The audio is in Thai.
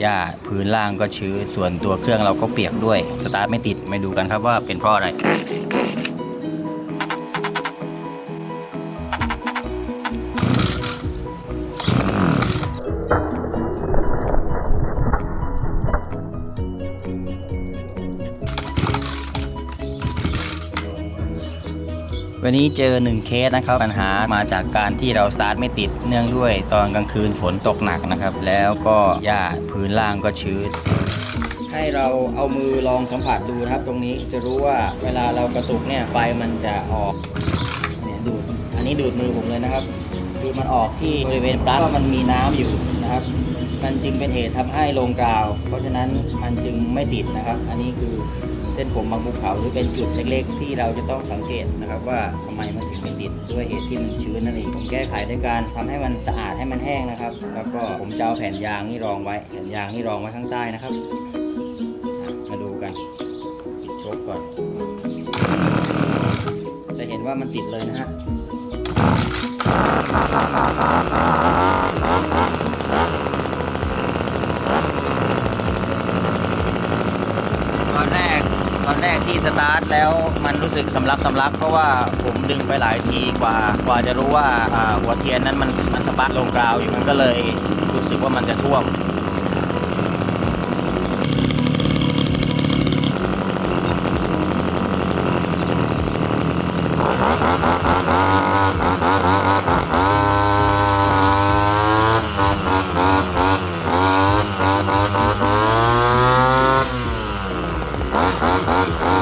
หญ้าพื้นล่างก็ชื้นส่วนตัวเครื่องเราก็เปียกด้วย สตาร์ทไม่ติดไม่ดูกันครับว่าเป็นเพราะอะไร วันนี้เจอหนึ่งเคสนะครับปัญหามาจากการที่เราสตาร์ทไม่ติดเนื่องด้วยตอนกลางคืนฝนตกหนักนะครับ แล้วก็หญ้าพื้นล่างก็ชื้นให้เราเอามือลองสัมผัสดูนะครับ ตรงนี้จะรู้ว่าเวลาเรากระตุกเนี่ยไฟมันจะออกเนี่ยดูดอันนี้ดูดมือผมเลยนะครับดูดมันออกที่บริเวณปลั๊กว่ามันมีน้ำอยู่นะครับ มันจึงเป็นเหตุทำให้ลงกราว เพราะฉะนั้นมันจึงไม่ติดนะครับ อันนี้คือ เส้นผมบางภูเขาหรือเป็นจุดเล็กๆ ที่เราจะต้องสังเกตนะครับว่าทำไมมันถึงไม่ติดด้วยเหตุที่มันชื้นนั่นเองผมแก้ไขด้วยการทำให้มันสะอาดให้มันแห้งนะครับ แล้วก็ผมจะเอาแผ่นยางนี่รองไว้แผ่นยางนี่รองไว้ข้างใต้นะครับ มาดูกันโชคก่อน จะเห็นว่ามันติดเลยนะฮะ ตอนแรกต อนแรกที่สตาร์ทแล้วมันรู้สึกสำลักสำลักเพราะว่าผมดึงไปหลายทีกว่ากว่าจะรู้ว่าอ่าหัวเทียนนั้นมันมันสะบัดลงกราวอยู่มันก็เลยรู้สึกว่ามันจะท่วม ハハハハ!